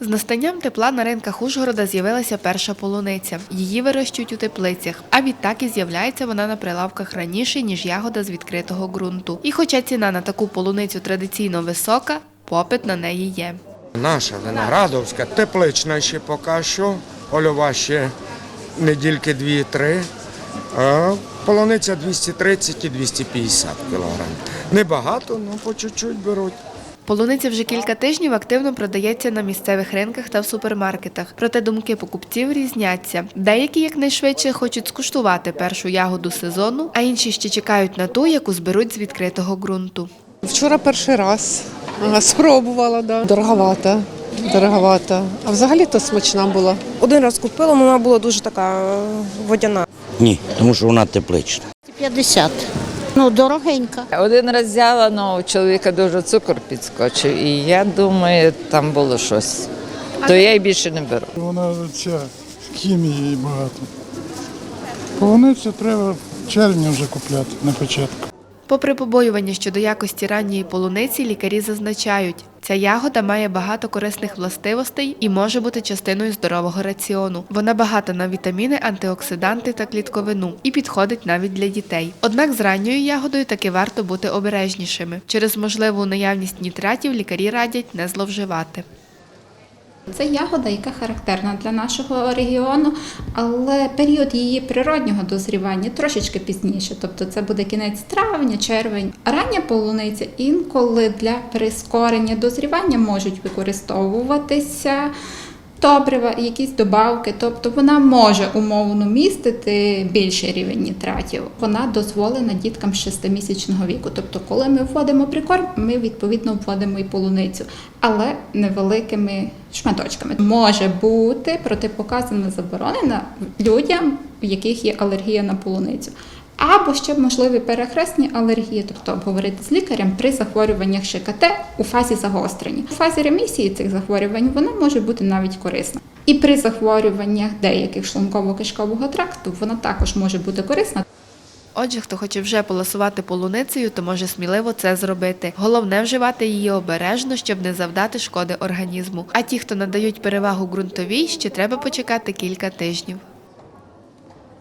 З настанням тепла на ринках Ужгорода з'явилася перша полуниця. Її вирощують у теплицях, а відтак і з'являється вона на прилавках раніше, ніж ягода з відкритого ґрунту. І хоча ціна на таку полуницю традиційно висока, попит на неї є. Наша виноградовська, теплична ще поки що, польова ще недільки 2-3. А полуниця 230 і 250 кілограм. Небагато, але по чуть-чуть беруть. Полуниця вже кілька тижнів активно продається на місцевих ринках та в супермаркетах. Проте думки покупців різняться. Деякі якнайшвидше хочуть скуштувати першу ягоду сезону, а інші ще чекають на ту, яку зберуть з відкритого ґрунту. Вчора перший раз спробувала, да. Дороговата, дороговата. А взагалі то смачна була. Один раз купила, вона була дуже така е, водяна. Ні, тому що вона теплична. 50. Ну, дорогенька. Один раз взяла, але у чоловіка дуже цукор підскочив, і я думаю, там було щось. То я й більше не беру. Вона ця хімії багато. Полуницю треба в червні вже купляти на початку. Попри побоювання щодо якості ранньої полуниці, лікарі зазначають, ця ягода має багато корисних властивостей і може бути частиною здорового раціону. Вона багата на вітаміни, антиоксиданти та клітковину і підходить навіть для дітей. Однак з ранньою ягодою таки варто бути обережнішими. Через можливу наявність нітратів лікарі радять не зловживати. Це ягода, яка характерна для нашого регіону, але період її природнього дозрівання трошечки пізніше, тобто це буде кінець травня, червень. Рання полуниця інколи для прискорення дозрівання можуть використовуватися. Добрива, якісь добавки, тобто вона може умовно містити більший рівень нітратів. Вона дозволена діткам з 6-місячного віку. Тобто, коли ми вводимо прикорм, ми відповідно вводимо і полуницю, але невеликими шматочками. Може бути протипоказана заборонена людям, у яких є алергія на полуницю. Або ще можливі перехресні алергії, тобто обговорити з лікарем при захворюваннях ШКТ у фазі загострення. У фазі ремісії цих захворювань вона може бути навіть корисна. І при захворюваннях деяких шлунково-кишкового тракту вона також може бути корисна. Отже, хто хоче вже полосувати полуницею, то може сміливо це зробити. Головне вживати її обережно, щоб не завдати шкоди організму. А ті, хто надають перевагу ґрунтовій, ще треба почекати кілька тижнів.